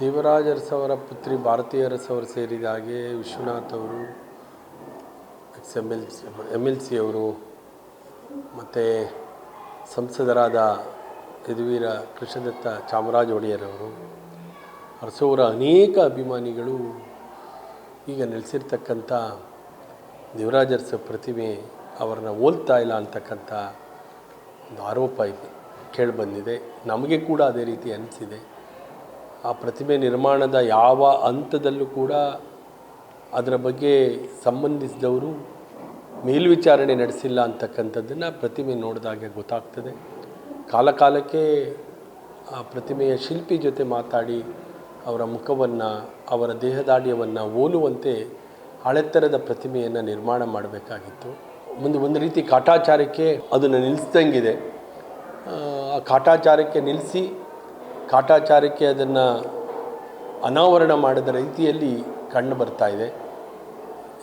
ದೇವರಾಜ ಅರಸವರ ಪುತ್ರಿ ಭಾರತೀಯ ಅರಸವರು ಸೇರಿದ ಹಾಗೆ ವಿಶ್ವನಾಥ್ ಅವರು, ex M L C M L C ಅವರು, ಮತ್ತು ಸಂಸದರಾದ ಯದುವೀರ ಕೃಷ್ಣದತ್ತ ಚಾಮರಾಜ ಒಡೆಯರವರು ಅರಸವರ ಅನೇಕ ಅಭಿಮಾನಿಗಳು ಈಗ ನೆಲೆಸಿರ್ತಕ್ಕಂಥ ದೇವರಾಜ ಅರಸ ಪ್ರತಿಮೆ ಅವರನ್ನ ಹೋಲ್ತಾ ಇಲ್ಲ ಅಂತಕ್ಕಂಥ ಒಂದು ಆರೋಪ ಇದೆ ಕೇಳಿಬಂದಿದೆ ನಮಗೆ ಕೂಡ ಅದೇ ರೀತಿ ಅನಿಸಿದೆ. ಆ ಪ್ರತಿಮೆ ನಿರ್ಮಾಣದ ಯಾವ ಹಂತದಲ್ಲೂ ಕೂಡ ಅದರ ಬಗ್ಗೆ ಸಂಬಂಧಿಸಿದವರು ಮೇಲ್ವಿಚಾರಣೆ ನಡೆಸಿಲ್ಲ ಅಂತಕ್ಕಂಥದ್ದನ್ನು ಪ್ರತಿಮೆ ನೋಡಿದಾಗೆ ಗೊತ್ತಾಗ್ತದೆ. ಕಾಲಕಾಲಕ್ಕೆ ಆ ಪ್ರತಿಮೆಯ ಶಿಲ್ಪಿ ಜೊತೆ ಮಾತಾಡಿ ಅವರ ಮುಖವನ್ನು, ಅವರ ದೇಹದಾಢ್ಯವನ್ನು ಹೋಲುವಂತೆ ಹಳೆತ್ತರದ ಪ್ರತಿಮೆಯನ್ನು ನಿರ್ಮಾಣ ಮಾಡಬೇಕಾಗಿತ್ತು. ಮುಂದೆ ಒಂದು ರೀತಿ ಕಾಟಾಚಾರಕ್ಕೆ ಅದನ್ನು ನಿಲ್ಲಿಸ್ದಂಗಿದೆ ಆ ಕಾಟಾಚಾರಕ್ಕೆ ನಿಲ್ಲಿಸಿ ಕಾಟಾಚಾರಕ್ಕೆ ಅದನ್ನು ಅನಾವರಣ ಮಾಡಿದ ರೀತಿಯಲ್ಲಿ ಕಂಡು ಬರ್ತಾ ಇದೆ.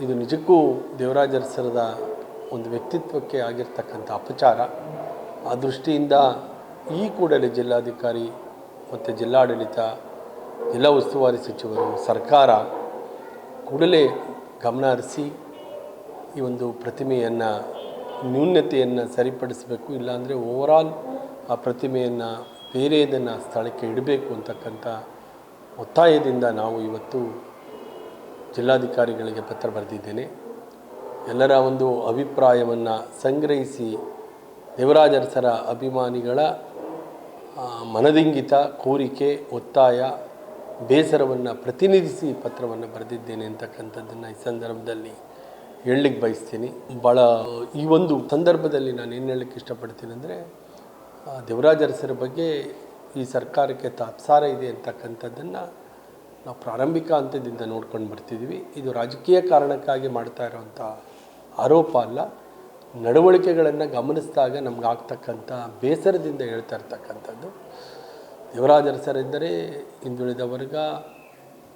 ಇದು ನಿಜಕ್ಕೂ ದೇವರಾಜರಸರದ ಒಂದು ವ್ಯಕ್ತಿತ್ವಕ್ಕೆ ಆಗಿರ್ತಕ್ಕಂಥ ಅಪಚಾರ. ಆ ದೃಷ್ಟಿಯಿಂದ ಈ ಕೂಡಲೇ ಜಿಲ್ಲಾಧಿಕಾರಿ ಮತ್ತು ಜಿಲ್ಲಾಡಳಿತ, ಜಿಲ್ಲಾ ಉಸ್ತುವಾರಿ ಸಚಿವರು, ಸರ್ಕಾರ ಕೂಡಲೇ ಗಮನ ಹರಿಸಿ ಈ ಒಂದು ಪ್ರತಿಮೆಯನ್ನು ನ್ಯೂನ್ಯತೆಯನ್ನು ಸರಿಪಡಿಸಬೇಕು. ಇಲ್ಲಾಂದರೆ ಓವರಾಲ್ ಆ ಪ್ರತಿಮೆಯನ್ನು ಬೇರೆಯದನ್ನು ಸ್ಥಳಕ್ಕೆ ಇಡಬೇಕು ಅಂತಕ್ಕಂಥ ಒತ್ತಾಯದಿಂದ ನಾವು ಇವತ್ತು ಜಿಲ್ಲಾಧಿಕಾರಿಗಳಿಗೆ ಪತ್ರ ಬರೆದಿದ್ದೇನೆ. ಎಲ್ಲರ ಒಂದು ಅಭಿಪ್ರಾಯವನ್ನು ಸಂಗ್ರಹಿಸಿ ದೇವರಾಜರಸರ ಅಭಿಮಾನಿಗಳ ಮನದಿಂಗಿತ ಕೋರಿಕೆ, ಒತ್ತಾಯ, ಬೇಸರವನ್ನು ಪ್ರತಿನಿಧಿಸಿ ಪತ್ರವನ್ನು ಬರೆದಿದ್ದೇನೆ ಅಂತಕ್ಕಂಥದ್ದನ್ನು ಈ ಸಂದರ್ಭದಲ್ಲಿ ಹೇಳಲಿಕ್ಕೆ ಬಯಸ್ತೀನಿ. ಭಾಳ ಈ ಒಂದು ಸಂದರ್ಭದಲ್ಲಿ ನಾನು ಏನು ಹೇಳಲಿಕ್ಕೆ ಇಷ್ಟಪಡ್ತೀನಿ ಅಂದರೆ ದೇವರಾಜ ಅರಸರ ಬಗ್ಗೆ ಈ ಸರ್ಕಾರಕ್ಕೆ ತಾತ್ಸಾರ ಇದೆ ಅಂತಕ್ಕಂಥದ್ದನ್ನು ನಾವು ಪ್ರಾರಂಭಿಕ ಹಂತದಿಂದ ನೋಡ್ಕೊಂಡು ಬರ್ತಿದ್ವಿ. ಇದು ರಾಜಕೀಯ ಕಾರಣಕ್ಕಾಗಿ ಮಾಡ್ತಾ ಇರೋವಂಥ ಆರೋಪ ಅಲ್ಲ. ನಡವಳಿಕೆಗಳನ್ನು ಗಮನಿಸಿದಾಗ ನಮ್ಗೆ ಆಗ್ತಕ್ಕಂಥ ಬೇಸರದಿಂದ ಹೇಳ್ತಾ ಇರ್ತಕ್ಕಂಥದ್ದು. ದೇವರಾಜ ಅರಸರೆಂದರೆ ಹಿಂದುಳಿದ ವರ್ಗ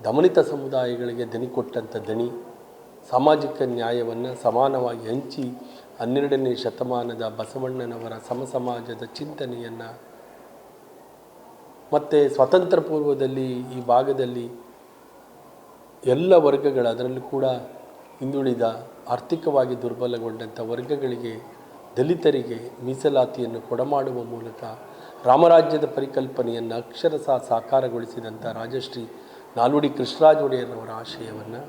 ದಮನಿತ ಸಮುದಾಯಗಳಿಗೆ ದನಿ ಕೊಟ್ಟಂಥ ದಣಿ ಸಾಮಾಜಿಕ ನ್ಯಾಯವನ್ನು ಸಮಾನವಾಗಿ ಹಂಚಿ ಹನ್ನೆರಡನೇ ಶತಮಾನದ ಬಸವಣ್ಣನವರ ಸಮಸಮಾಜದ ಚಿಂತನೆಯನ್ನು ಮತ್ತು ಸ್ವತಂತ್ರ ಪೂರ್ವದಲ್ಲಿ ಈ ಭಾಗದಲ್ಲಿ ಎಲ್ಲ ವರ್ಗಗಳ ಅದರಲ್ಲೂ ಕೂಡ ಹಿಂದುಳಿದ ಆರ್ಥಿಕವಾಗಿ ದುರ್ಬಲಗೊಂಡಂಥ ವರ್ಗಗಳಿಗೆ ದಲಿತರಿಗೆ ಮೀಸಲಾತಿಯನ್ನು ಕೊಡಮಾಡುವ ಮೂಲಕ ರಾಮರಾಜ್ಯದ ಪರಿಕಲ್ಪನೆಯನ್ನು ಅಕ್ಷರಶಃ ಸಾಕಾರಗೊಳಿಸಿದಂಥ ರಾಜಶ್ರೀ ನಾಲ್ವಡಿ ಕೃಷ್ಣರಾಜ ಒಡೆಯರ್ನವರ ಆಶಯವನ್ನು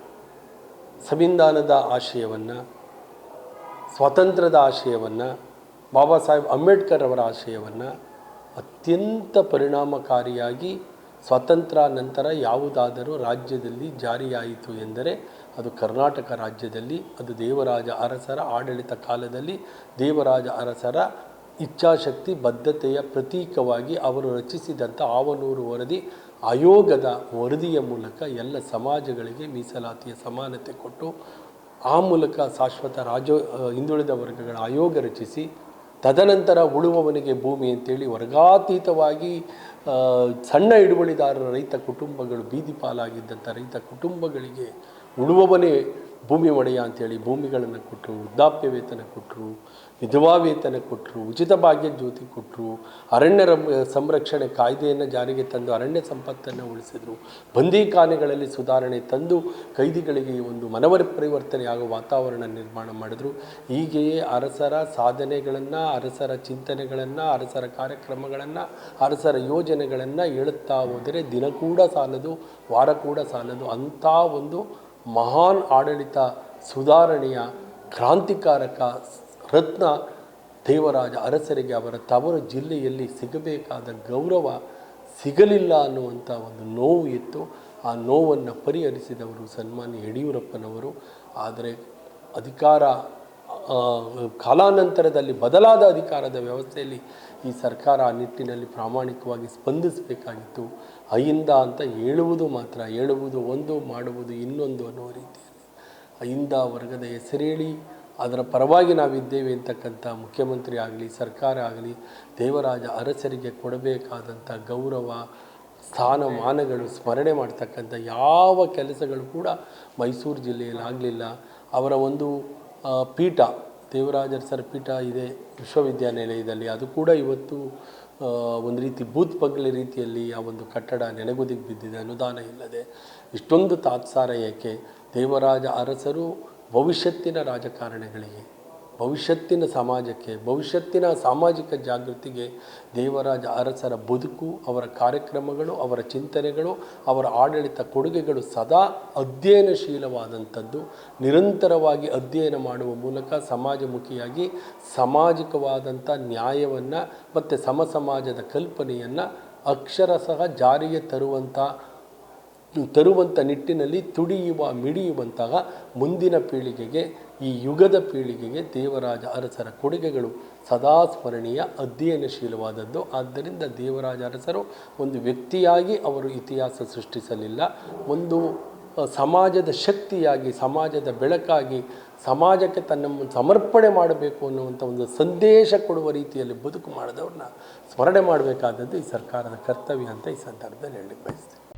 ಸಂವಿಧಾನದ ಆಶಯವನ್ನು ಸ್ವಾತಂತ್ರ್ಯದ ಆಶಯವನ್ನು ಬಾಬಾ ಸಾಹೇಬ್ ಅಂಬೇಡ್ಕರ್ ಅವರ ಆಶಯವನ್ನು ಅತ್ಯಂತ ಪರಿಣಾಮಕಾರಿಯಾಗಿ ಸ್ವಾತಂತ್ರ್ಯ ನಂತರ ಯಾವುದಾದರೂ ರಾಜ್ಯದಲ್ಲಿ ಜಾರಿಯಾಯಿತು ಎಂದರೆ ಅದು ಕರ್ನಾಟಕ ರಾಜ್ಯದಲ್ಲಿ, ಅದು ದೇವರಾಜ ಅರಸರ ಆಡಳಿತ ಕಾಲದಲ್ಲಿ ದೇವರಾಜ ಅರಸರ ಇಚ್ಛಾಶಕ್ತಿ, ಬದ್ಧತೆಯ ಪ್ರತೀಕವಾಗಿ ಅವರು ರಚಿಸಿದಂಥ ಆವನೂರು ವರದಿ ಆಯೋಗದ ವರದಿಯ ಮೂಲಕ ಎಲ್ಲ ಸಮಾಜಗಳಿಗೆ ಮೀಸಲಾತಿಯ ಸಮಾನತೆ ಕೊಟ್ಟು ಆ ಮೂಲಕ ಶಾಶ್ವತ ರಾಜ ಹಿಂದುಳಿದ ವರ್ಗಗಳ ಆಯೋಗ ರಚಿಸಿ, ತದನಂತರ ಉಳುವವನಿಗೆ ಭೂಮಿ ಅಂತೇಳಿ ವರ್ಗಾತೀತವಾಗಿ ಸಣ್ಣ ಹಿಡುವಳಿದಾರರ ರೈತ ಕುಟುಂಬಗಳು ಬೀದಿ ಪಾಲಾಗಿದ್ದಂಥ ರೈತ ಕುಟುಂಬಗಳಿಗೆ ಉಳುವವನೇ ಭೂಮಿ ಒಡೆಯ ಅಂತೇಳಿ ಭೂಮಿಗಳನ್ನು ಕೊಟ್ಟರು ವೃದ್ಧಾಪ್ಯ ವೇತನ ಕೊಟ್ಟರು ವಿಧವಾ ವೇತನ ಕೊಟ್ಟರು ಉಚಿತ ಭಾಗ್ಯ ಜ್ಯೋತಿ ಕೊಟ್ಟರು ಅರಣ್ಯ ಸಂರಕ್ಷಣೆ ಕಾಯ್ದೆಯನ್ನು ಜಾರಿಗೆ ತಂದು ಅರಣ್ಯ ಸಂಪತ್ತನ್ನು ಉಳಿಸಿದರು. ಬಂದೀಖಾನೆಗಳಲ್ಲಿ ಸುಧಾರಣೆ ತಂದು ಕೈದಿಗಳಿಗೆ ಒಂದು ಮನವರಿ ಪರಿವರ್ತನೆ ಆಗುವ ವಾತಾವರಣ ನಿರ್ಮಾಣ ಮಾಡಿದರು. ಹೀಗೆಯೇ ಅರಸರ ಸಾಧನೆಗಳನ್ನು, ಅರಸರ ಚಿಂತನೆಗಳನ್ನು, ಅರಸರ ಕಾರ್ಯಕ್ರಮಗಳನ್ನು, ಅರಸರ ಯೋಜನೆಗಳನ್ನು ಹೇಳುತ್ತಾ ಹೋದರೆ ದಿನ ಕೂಡ ಸಾಲದು, ವಾರ ಕೂಡ ಸಾಲದು. ಅಂಥ ಒಂದು ಮಹಾನ್ ಆಡಳಿತ ಸುಧಾರಣೆಯ ಕ್ರಾಂತಿಕಾರಕ ರತ್ನ ದೇವರಾಜ ಅರಸರಿಗೆ ಅವರ ತವರು ಜಿಲ್ಲೆಯಲ್ಲಿ ಸಿಗಬೇಕಾದ ಗೌರವ ಸಿಗಲಿಲ್ಲ ಅನ್ನುವಂಥ ಒಂದು ನೋವು ಇತ್ತು. ಆ ನೋವನ್ನು ಪರಿಹರಿಸಿದವರು ಸನ್ಮಾನ್ಯ ಯಡಿಯೂರಪ್ಪನವರು. ಆದರೆ ಅಧಿಕಾರ ಕಾಲಾನಂತರದಲ್ಲಿ ಬದಲಾದ ಅಧಿಕಾರದ ವ್ಯವಸ್ಥೆಯಲ್ಲಿ ಈ ಸರ್ಕಾರ ಆ ನಿಟ್ಟಿನಲ್ಲಿ ಪ್ರಾಮಾಣಿಕವಾಗಿ ಸ್ಪಂದಿಸಬೇಕಾಗಿತ್ತು. ಅಯಿಂದ ಅಂತ ಹೇಳುವುದು ಮಾತ್ರ, ಹೇಳುವುದು ಒಂದು, ಮಾಡುವುದು ಇನ್ನೊಂದು ಅನ್ನುವ ರೀತಿಯಲ್ಲಿ ಅಯಿಂದ ವರ್ಗದ ಹೆಸರೇಳಿ ಅದರ ಪರವಾಗಿ ನಾವಿದ್ದೇವೆ ಅಂತಕ್ಕಂಥ ಮುಖ್ಯಮಂತ್ರಿ ಆಗಲಿ, ಸರ್ಕಾರ ಆಗಲಿ, ದೇವರಾಜ ಅರಸರಿಗೆ ಕೊಡಬೇಕಾದಂಥ ಗೌರವ, ಸ್ಥಾನಮಾನಗಳು, ಸ್ಮರಣೆ ಮಾಡ್ತಕ್ಕಂಥ ಯಾವ ಕೆಲಸಗಳು ಕೂಡ ಮೈಸೂರು ಜಿಲ್ಲೆಯಲ್ಲಿ ಆಗಲಿಲ್ಲ. ಅವರ ಒಂದು ಪೀಠ ದೇವರಾಜರ ಸರ್ ಪೀಠ ಇದೆ, ವಿಶ್ವವಿದ್ಯಾನಿಲಯದಲ್ಲಿ. ಅದು ಕೂಡ ಇವತ್ತು ಒಂದು ರೀತಿ ಬೂತ್ ಪಗ್ಲಿ ರೀತಿಯಲ್ಲಿ ಆ ಒಂದು ಕಟ್ಟಡ ನೆನೆಗುದಿಗೆ ಬಿದ್ದಿದೆ. ಅನುದಾನ ಇಲ್ಲದೆ. ಇಷ್ಟೊಂದು ತಾತ್ಸಾರ ಏಕೆ? ದೇವರಾಜ ಅರಸರು ಭವಿಷ್ಯತ್ತಿನ ರಾಜಕಾರಣಿಗಳಿಗೆ, ಭವಿಷ್ಯತ್ತಿನ ಸಮಾಜಕ್ಕೆ, ಭವಿಷ್ಯತ್ತಿನ ಸಾಮಾಜಿಕ ಜಾಗೃತಿಗೆ ದೇವರಾಜ ಅರಸರ ಬದುಕು, ಅವರ ಕಾರ್ಯಕ್ರಮಗಳು, ಅವರ ಚಿಂತನೆಗಳು, ಅವರ ಆಡಳಿತ ಕೊಡುಗೆಗಳು ಸದಾ ಅಧ್ಯಯನಶೀಲವಾದಂಥದ್ದು. ನಿರಂತರವಾಗಿ ಅಧ್ಯಯನ ಮಾಡುವ ಮೂಲಕ ಸಮಾಜಮುಖಿಯಾಗಿ ಸಾಮಾಜಿಕವಾದಂಥ ನ್ಯಾಯವನ್ನು ಮತ್ತು ಸಮಸಮಾಜದ ಕಲ್ಪನೆಯನ್ನು ಅಕ್ಷರಶಃ ಜಾರಿಗೆ ತರುವಂಥ ತರುವಂಥ ನಿಟ್ಟಿನಲ್ಲಿ ತುಡಿಯುವ ಮಿಡಿಯುವಂತಹ ಮುಂದಿನ ಪೀಳಿಗೆಗೆ, ಈ ಯುಗದ ಪೀಳಿಗೆಗೆ ದೇವರಾಜ ಅರಸರ ಕೊಡುಗೆಗಳು ಸದಾ ಸ್ಮರಣೀಯ, ಅಧ್ಯಯನಶೀಲವಾದದ್ದು. ಆದ್ದರಿಂದ ದೇವರಾಜ ಅರಸರು ಒಂದು ವ್ಯಕ್ತಿಯಾಗಿ ಅವರು ಇತಿಹಾಸ ಸೃಷ್ಟಿಸಲಿಲ್ಲ. ಒಂದು ಸಮಾಜದ ಶಕ್ತಿಯಾಗಿ, ಸಮಾಜದ ಬೆಳಕಾಗಿ, ಸಮಾಜಕ್ಕೆ ತನ್ನ ಸಮರ್ಪಣೆ ಮಾಡಬೇಕು ಅನ್ನುವಂಥ ಒಂದು ಸಂದೇಶ ಕೊಡುವ ರೀತಿಯಲ್ಲಿ ಬದುಕು ಮಾಡಿದವ್ರನ್ನ ಸ್ಮರಣೆ ಮಾಡಬೇಕಾದದ್ದು ಈ ಸರ್ಕಾರದ ಕರ್ತವ್ಯ ಅಂತ ಈ ಸಂದರ್ಭದಲ್ಲಿ ಹೇಳಲಿಕ್ಕೆ ಬಯಸ್ತೀನಿ.